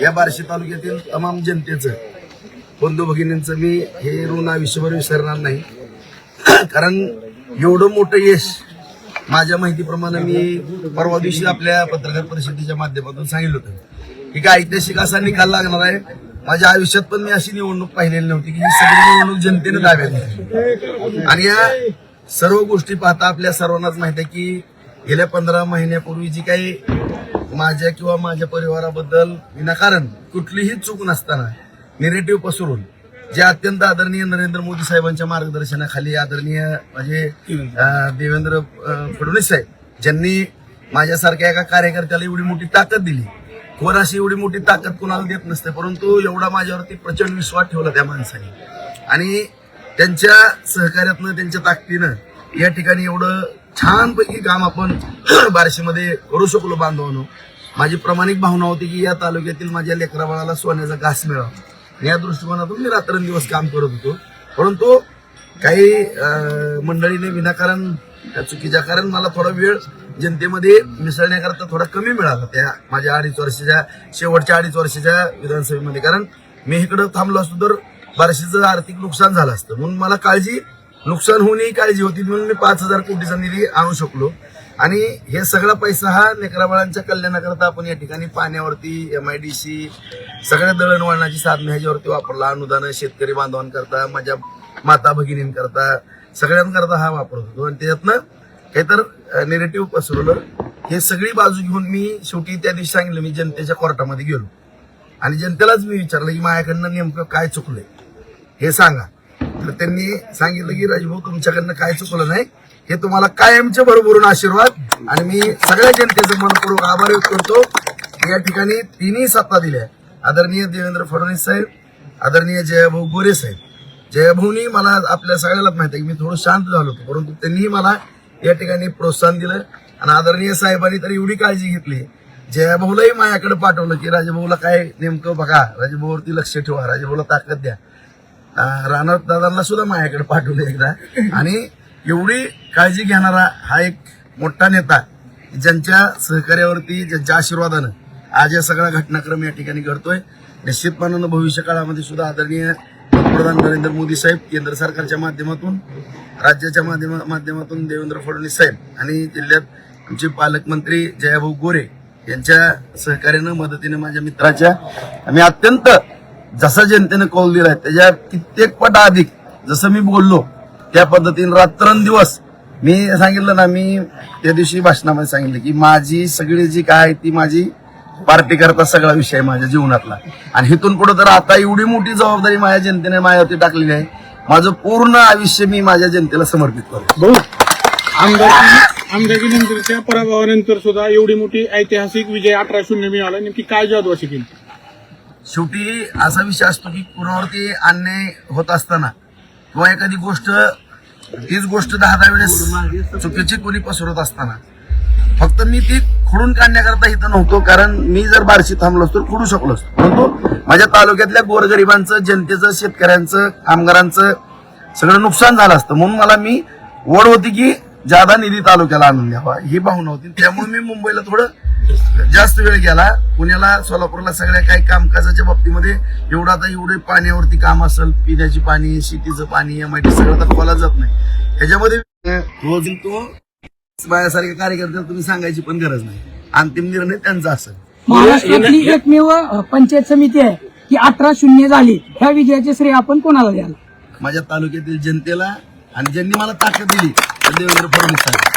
या बार्शी तालुक्यातील तमाम जनतेचं बंधू भगिनींचं मी हे ऋण आयुष्यभर विसरणार नाही. कारण एवढं मोठं यश माझ्या माहितीप्रमाणे मी परवा दिवशी आपल्या पत्रकार परिषदेच्या माध्यमातून सांगितलं होतं. की काय ऐतिहासिक असा निकाल लागणार आहे. माझ्या आयुष्यात पण मी अशी निवडणूक पाहिलेली नव्हती की ही सगळी निवडणूक जनतेने दाव्यात आणि या सर्व गोष्टी पाहता आपल्या सर्वांनाच माहीत आहे की गेल्या पंधरा महिन्यापूर्वी जी काही माझ्या किंवा माझ्या परिवाराबद्दल विनाकारण कुठलीही चूक नसताना निरेटिव्ह पसरून जे अत्यंत आदरणीय नरेंद्र मोदी साहेबांच्या मार्गदर्शनाखाली आदरणीय माझे देवेंद्र फडणवीस साहेब ज्यांनी माझ्यासारख्या एका कार्यकर्त्याला एवढी मोठी ताकद दिली. वर अशी एवढी मोठी ताकद कुणाला देत नसते परंतु एवढा माझ्यावरती प्रचंड विश्वास ठेवला त्या माणसाने. आणि त्यांच्या सहकार्यातनं त्यांच्या ताकदीनं या ठिकाणी एवढं छानपैकी काम आपण बार्शीमध्ये करू शकलो बांधवानो. माझी प्रामाणिक भावना होती की या तालुक्यातील माझ्या लेकरा बाळाला सोन्याचा घास मिळावा. या दृष्टिकोनातून मी रात्रंदिवस काम करत होतो. परंतु काही मंडळीने विनाकारण त्या चुकीच्या कारण मला थोडा वेळ जनतेमध्ये मिसळण्याकरता थोडा कमी मिळाला त्या माझ्या अडीच वर्षाच्या शेवटच्या अडीच वर्षाच्या विधानसभेमध्ये. कारण मी इकडं थांबलो असतो तर बार्शीचं आर्थिक नुकसान झालं असतं. म्हणून मला काळजी नुकसान होऊनही काळजी होती म्हणून मी पाच हजार कोटीचा निधी आणू शकलो. आणि हे सगळा पैसा हा नेकराबाळांच्या कल्याणाकरता आपण या ठिकाणी पाण्यावरती एम आय डी सी सगळ्या दळणवळणाची साधनं ह्याच्यावरती वापरला. अनुदान शेतकरी बांधवांकरता माझ्या माता भगिनींकरता सगळ्यांकरता हा वापरत होतो. आणि त्याच्यातनं काहीतर निगेटिव्ह पसरवलं. हे सगळी बाजू घेऊन मी शेवटी त्या दिवशी सांगितलं मी जनतेच्या कोर्टामध्ये गेलो. आणि जनतेलाच मी विचारलं की माझ्याकडनं नेमकं काय चुकलंय? हे सांगा. आपलं त्यांनी सांगितलं की राजभाऊ तुमच्याकडनं काय चुकलं नाही हे तुम्हाला कायमचे भरभरून आशीर्वाद. आणि मी सगळ्या जनतेचं मनपूर्वक आभार व्यक्त करतो. या ठिकाणी तिन्ही सत्ता दिल्या. आदरणीय देवेंद्र फडणवीस साहेब आदरणीय जयाभाऊ गोरे साहेब. जयाभाऊनी मला आपल्या सगळ्यालाच माहिती आहे की मी थोडं शांत झालो होतो परंतु त्यांनीही मला या ठिकाणी प्रोत्साहन दिलं. आणि आदरणीय साहेबांनी तर एवढी काळजी घेतली. जयाभाऊलाही माझ्याकडे पाठवलं की राजभाऊला काय नेमकं बघा राजभाऊवरती लक्ष ठेवा राजभाऊला ताकद द्या. अं, दादांना सुद्धा माझ्याकडे पाठवलं एकदा. आणि एवढी काळजी घेणारा हा एक मोठा नेता ज्यांच्या सहकार्यावरती ज्यांच्या आशीर्वादानं आज या सगळा घटनाक्रम या ठिकाणी घडतोय. निश्चितपणानं भविष्य काळामध्ये सुद्धा आदरणीय पंतप्रधान नरेंद्र मोदी साहेब केंद्र सरकारच्या माध्यमातून राज्याच्या माध्यमा माध्यमातून देवेंद्र फडणवीस साहेब आणि जिल्ह्यात आमचे पालकमंत्री जयाभाऊ गोरे यांच्या सहकार्यानं मदतीने माझ्या मित्राच्या मी अत्यंत जसा जनतेनं कौल दिलाय त्याच्या कित्येक पट अधिक जसं मी बोललो त्या पद्धतीने रात्रंदिवस मी सांगितलं ना मी त्या दिवशी भाषणामध्ये सांगितलं की माझी सगळी जी काय आहे ती माझी पार्टी करता सगळा विषय आहे माझ्या जीवनातला. आणि इथून पुढे तर आता एवढी मोठी जबाबदारी माझ्या जनतेने माझ्यावरती टाकलेली आहे. माझं पूर्ण आयुष्य मी माझ्या जनतेला समर्पित करतो आमदारकीनंतरच्या पराभवानंतर सुद्धा एवढी मोठी ऐतिहासिक विजय अठरा शून्य मिळाला. नेमकी काय जादू अशी केली? शेवटी असा विषय असतो की कुणावरती अन्याय होत असताना किंवा एखादी गोष्ट तीच गोष्ट दहा दहा वेळेस चुकीची कोणी पसरत असताना फक्त मी ती खोडून काढण्याकरता इथं नव्हतो कारण मी जर बारशी थांबलो असतो तर खोडू शकलो असतो. परंतु माझ्या तालुक्यातल्या गोरगरिबांचं जनतेचं शेतकऱ्यांचं कामगारांचं सगळं नुकसान झालं असतं. म्हणून मला मी ओढ होती की जादा निधी तालुक्याला आणून द्यावा. ही भावना होती. त्यामुळे मी मुंबईला थोडं जास्त वेळ गेला. पुण्याला सोलापूरला सगळ्या काही कामकाजाच्या बाबतीमध्ये एवढं आता एवढे पाण्यावरती काम असेल पिण्याची पाणी शेतीचं पाणी एमआयटी सगळं आता खोला जात नाही. त्याच्यामध्ये रोज तो माझ्यासारख्या कार्यकर्त्याला तुम्ही सांगायची पण गरज नाही. अंतिम निर्णय त्यांचा असेल. महाराष्ट्रातली एकमेव पंचायत समिती आहे की अठरा शून्य झाली. ह्या विजयाचे श्रेय आपण कोणाला द्याल माझ्या तालुक्यातील जनतेला आणि ज्यांनी मला ताकद दिली ते देवेंद्र फडणवीस साहेब